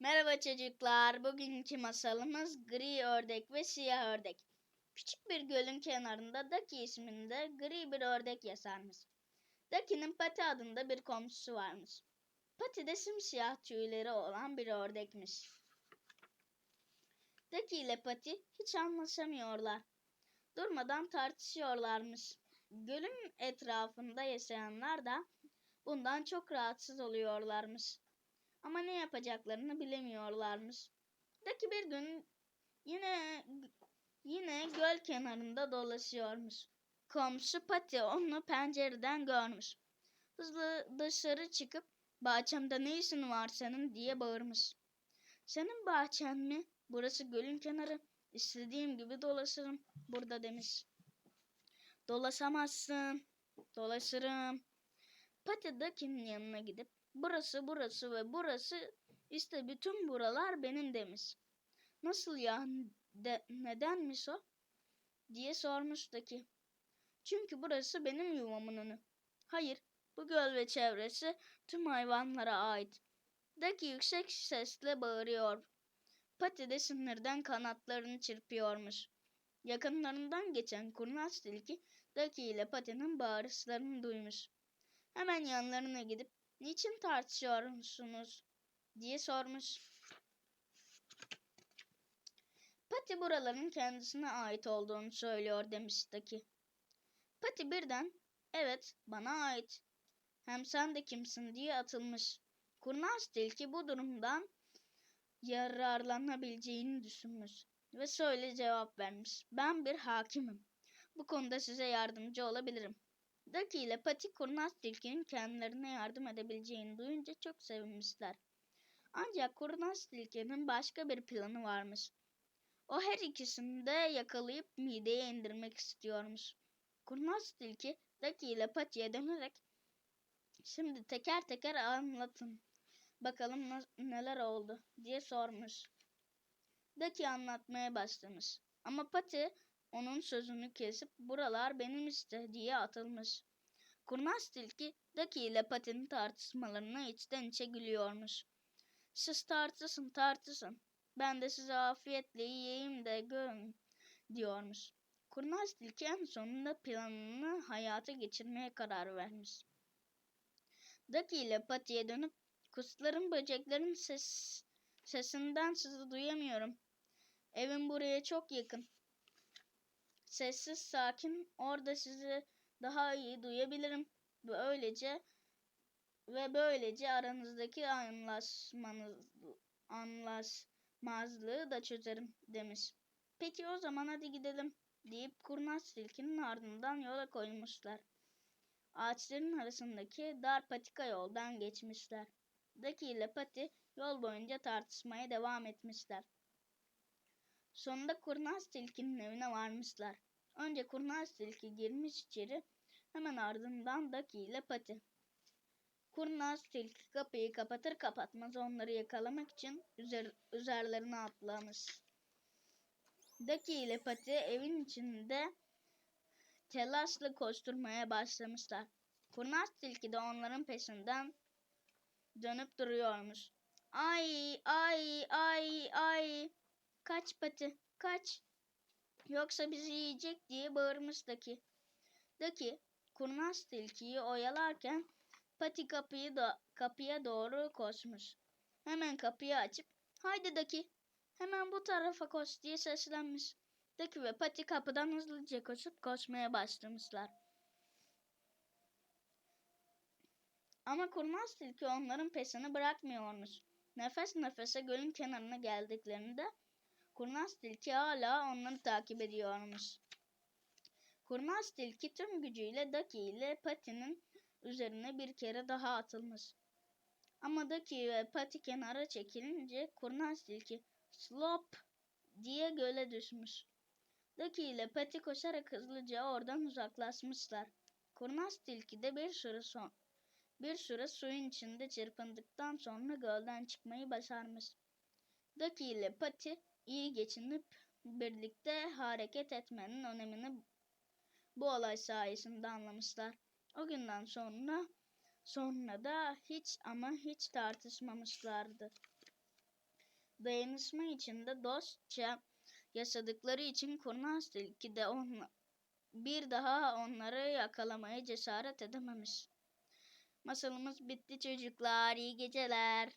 Merhaba çocuklar. Bugünkü masalımız Gri Ördek ve Siyah Ördek. Küçük bir gölün kenarında Ducky isminde gri bir ördek yaşarmış. Ducky'nin Pati adında bir komşusu varmış. Pati de simsiyah tüyleri olan bir ördekmiş. Ducky ile Pati hiç anlaşamıyorlar. Durmadan tartışıyorlarmış. Gölün etrafında yaşayanlar da bundan çok rahatsız oluyorlarmış. Ama ne yapacaklarını bilemiyorlarmış. Daki bir gün yine yine göl kenarında dolaşıyormuş. Komşu Pati onu pencereden görmüş. Hızlı dışarı çıkıp bahçemde ne işin var senin diye bağırmış. Senin bahçen mi? Burası gölün kenarı. İstediğim gibi dolaşırım burada demiş. Dolaşamazsın. Dolaşırım. Pati Daki'nin yanına gidip burası burası ve burası işte bütün buralar benim demiş. Nasıl ya de, nedenmiş o? diye sormuş Daki. Çünkü burası benim yuvamın önü. Hayır bu göl ve çevresi tüm hayvanlara ait. Daki yüksek sesle bağırıyor. Pati de sinirden kanatlarını çırpıyormuş. Yakınlarından geçen kurnaz tilki Daki ile Pati'nin bağırışlarını duymuş. Hemen yanlarına gidip niçin tartışıyorsunuz diye sormuş. Pati buraların kendisine ait olduğunu söylüyor demiş Daki. Pati birden evet bana ait hem sen de kimsin diye atılmış. Kurnaz tilki bu durumdan yararlanabileceğini düşünmüş ve şöyle cevap vermiş. Ben bir hakimim. Bu konuda size yardımcı olabilirim. Ducky ile Pati kurnaz tilkinin kendilerine yardım edebileceğini duyunca çok sevinmişler. Ancak kurnaz tilkinin başka bir planı varmış. O her ikisini de yakalayıp mideye indirmek istiyormuş. Kurnaz tilki Ducky ile Pati'ye dönerek Şimdi teker teker anlatın. Bakalım neler oldu diye sormuş. Ducky anlatmaya başlamış. Ama Pati onun sözünü kesip buralar benim işte diye atılmış. Kurnaz tilki Ducky ile Pati'nin tartışmalarına içten içe gülüyormuş. Siz tartışın tartışın. Ben de size afiyetle yiyeyim de görün diyormuş. Kurnaz tilki en sonunda planını hayata geçirmeye karar vermiş. Ducky ile Pati'ye dönüp kuşların böceklerin ses, sesinden sizi duyamıyorum. Evim buraya çok yakın. Sessiz sakin orada sizi daha iyi duyabilirim. Böylece ve böylece aranızdaki anlaşmanız, anlaşmazlığı da çözerim demiş. Peki o zaman hadi gidelim deyip kurnaz tilkinin ardından yola koymuşlar. Ağaçların arasındaki dar patika yoldan geçmişler. Daki ile Pati yol boyunca tartışmaya devam etmişler. Sonunda kurnaz tilkinin evine varmışlar. Önce kurnaz tilki girmiş içeri, hemen ardından Daki ile Pati. Kurnaz tilki kapıyı kapatır kapatmaz onları yakalamak için üzer, üzerlerine atlamış. Daki ile Pati evin içinde telaşla koşturmaya başlamışlar. Kurnaz tilki de onların peşinden dönüp duruyormuş. Ay ay ay ay kaç Pati kaç yoksa bizi yiyecek diye bağırmış Daki. Daki kurnaz tilkiyi oyalarken Pati kapıyı da kapıya doğru koşmuş. Hemen kapıyı açıp haydi Daki hemen bu tarafa koş diye seslenmiş. Daki ve Pati kapıdan hızlıca koşup koşmaya başlamışlar. Ama kurnaz tilki onların peşini bırakmıyormuş. Nefes nefese gölün kenarına geldiklerinde kurnaz tilki hala onları takip ediyormuş. Kurnaz tilki tüm gücüyle Daki ile Pati'nin üzerine bir kere daha atılmış. Ama Daki ve Pati kenara çekilince kurnaz tilki slop diye göle düşmüş. Daki ile Pati koşarak hızlıca oradan uzaklaşmışlar. Kurnaz tilki de bir süre son bir süre suyun içinde çırpındıktan sonra gölden çıkmayı başarmış. Daki ile Pati iyi geçinip birlikte hareket etmenin önemini bu olay sayesinde anlamışlar. O günden sonra sonra da hiç ama hiç tartışmamışlardı. Dayanışma içinde dostça yaşadıkları için kurnaz tilki de onla, bir daha onları yakalamaya cesaret edememiş. Masalımız bitti çocuklar. İyi geceler.